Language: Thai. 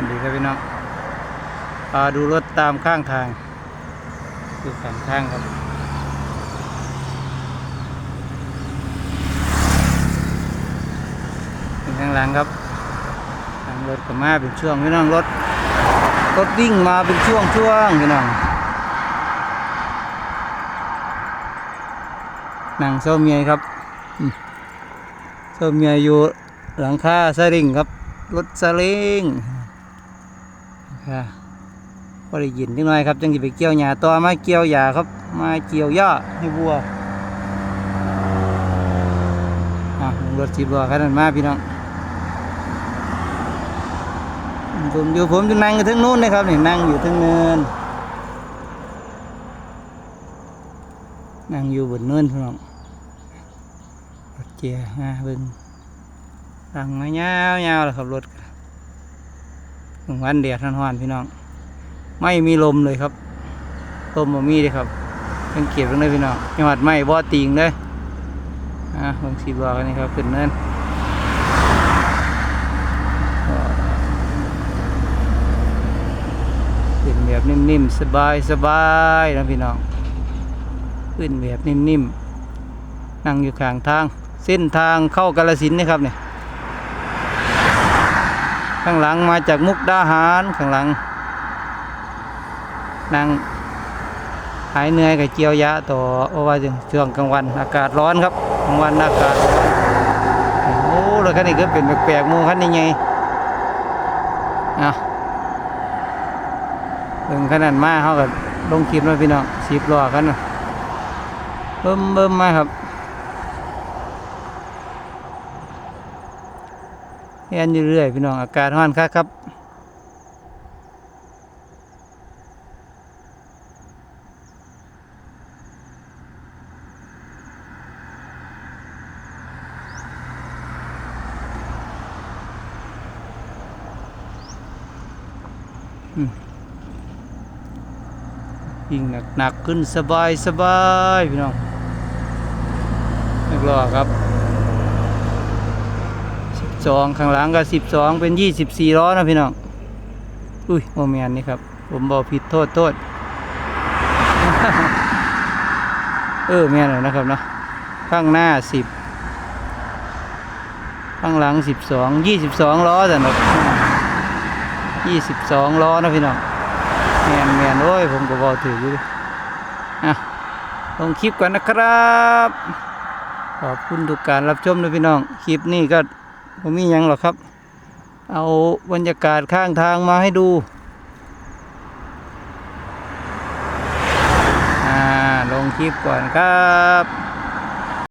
อันดีครับพี่น้องพาดูรถตามข้างทางดูข้างทางครับเป็นข้างหลังครับทางรถก็มาเป็นช่วงพี่น้องรถ รถวิ่งมาเป็นช่วงช่วงพี่น้องนั่งเศร้าเมียครับเศร้าเมียอยู่หลังคาซาเลิงครับ รถซาเล้ง ค่ะพอได้ยินนิดหน่อยครับจังจะไปเกี่ยวหญ้าต่อมาเกี่ยวหญ้าครับ มาเกี่ยวหญ้าให้วัวอะรถสิบล้อคันนั้นมาพี่น้องผมอยู่ผมจะนั่งอยู่ทั้งนู้นนะครับนี่นั่งอยู่ทั้งเนินนั่งอยู่บนเนินพี่น้องรถเจียมาเบิ่งตั้งมายาวๆเลยครับรถ วันแดดร้อนๆพี่น้อง ไม่มีลมเลยครับ ลมบ่มีเลยครับสังเกตตรงนี้พี่น้องจังหวัดไม่บ่อติงเลยอะบางสีบอกนี่ครับขึ้นเนินขึ้นแบบนิ่มๆ สบายๆนะพี่น้อง ขึ้นแบบนิ่มๆ นั่งอยู่ข้างทาง เส้นทางเข้ากาลสินนะครับเนี่ย ข้างหลังมาจากมุกดาหารข้างหลังนั่งหายเหนื่อยกับเกี่ยวยาต่อเพราะว่าช่วงกลางวันอากาศร้อนครับกลางวันอากาศร้อนโอ้รถคันนี้ก็เป็นแปลกๆมูคันนี้ไงอะเบิ่งขนาดมาเขาก็ลงคลิปแล้วพี่น้องสิบล้อกันน่ะเบิ่มเบิ่มมาครับ เรียนอยู่เรื่อยพี่น้องอากาศร้อนคักครับยิ่งหนักหนักขึ้นสบายสบายพี่น้องนักรอครับ สิบสองข้างหลังก็สิบสองเป็นยี่สิบสี่ล้อนะพี่น้อง อุ้ยโมเมนนี่ครับ ผมบอกผิดโทษโทษ เออแม่นเลยนะครับเนาะ ข้างหน้าสิบข้างหลังสิบสองยี่สิบสองล้อแต่นะยี่สิบสองล้อนะพี่น้องแมนแมนโอ้ยผมก็บอกถืออยู่ดิอะลงคลิปก่อนนะครับ ขอบคุณทุกการรับชมนะพี่น้อง คลิปนี้ก็ ผมมียังหรอกครับ เอาบรรยากาศข้างทางมาให้ดูอ่าลงคลิปก่อนครับ